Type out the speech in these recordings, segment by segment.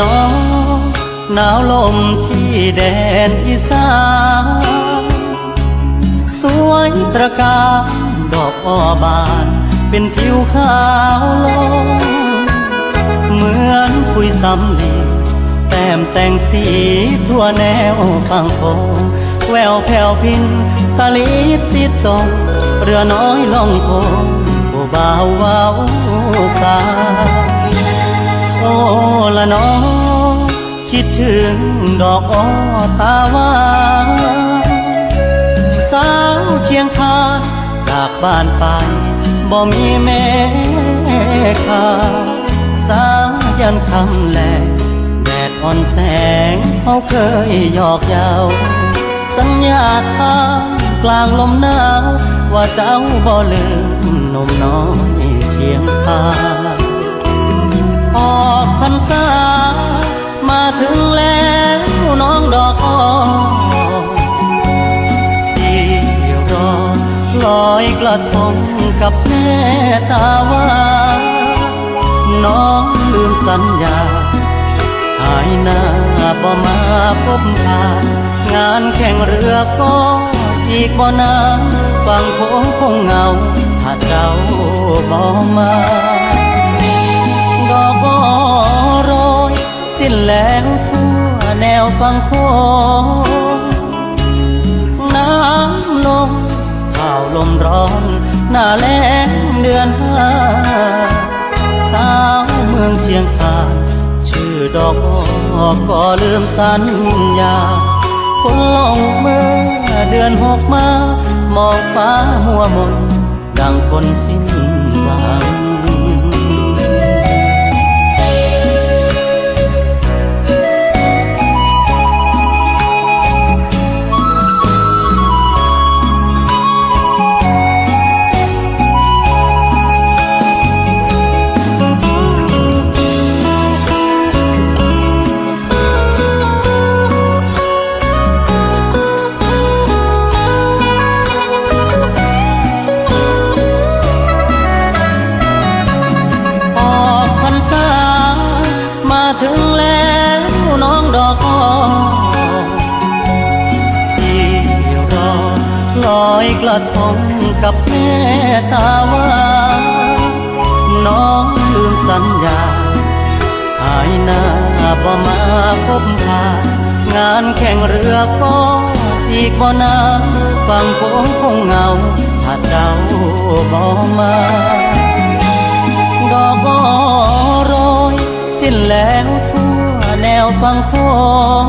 น้องหนาวลมที่แดนอีสานสวยตระการดอกอ้อบาน เป็นผิวขาวลงเหมือนคุยสำลีแต้มแต่งสีทั่วแนวฟังคงแววแผ่วพินตะลิดติดตรงเรือน้อยล่องโคงผู้บ่าวว้าสา ละน้องคิดถึงดอกอ้อตาวาสาวเชียงคานจากบ้านไปบ่มีแม่ค่าสายันคำแลแดดอ่อนแสงเขาเคยหยอกเย้าสัญญาทางกลางลมหนาว ว่าเจ้าบ่ลืมนมน้อยเชียงคา ที่รอลอยกระทงกับแม่ตาว่าน้องลืมสัญญา หายหน้าบ่มาพบทางานแข่งเรือก็อีกบ่นานฟังโค้งคงเงา ถ้าเจ้าบ่มาดอกบอโรยสิ้นแล้ว ฟังโค้งน้ำลงข่าวลมร้อน หน้าแล้งเดือนห้า สาวเมืองเชียงคานชื่อดอกอ้อก็ลืมสัญญาคนลงเมื่อเดือนหกมามองฟ้ามัวมน ดังคนสิ้นหวัง องดอที่รอลอยกระทงกับแม่ตาวาน้องลืมสัญญา หายหน้าบ่มาพบพางานแข่งเรือก็อีกบ่นานฟังโค้งคงเหงาถ้าเจ้าบ่มาังคอง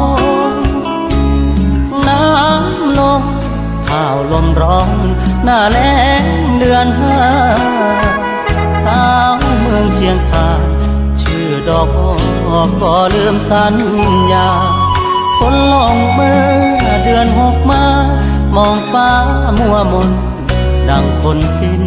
น้ำลงข่าวลมร้อนหน้าแล้งเดือนห้าสาวเมืองเชียงคานชื่อดอกออก็ลืมสัญญาคนลงเมื่อเดือนหกมามองฟ้ามัวมนดังคนสิ้น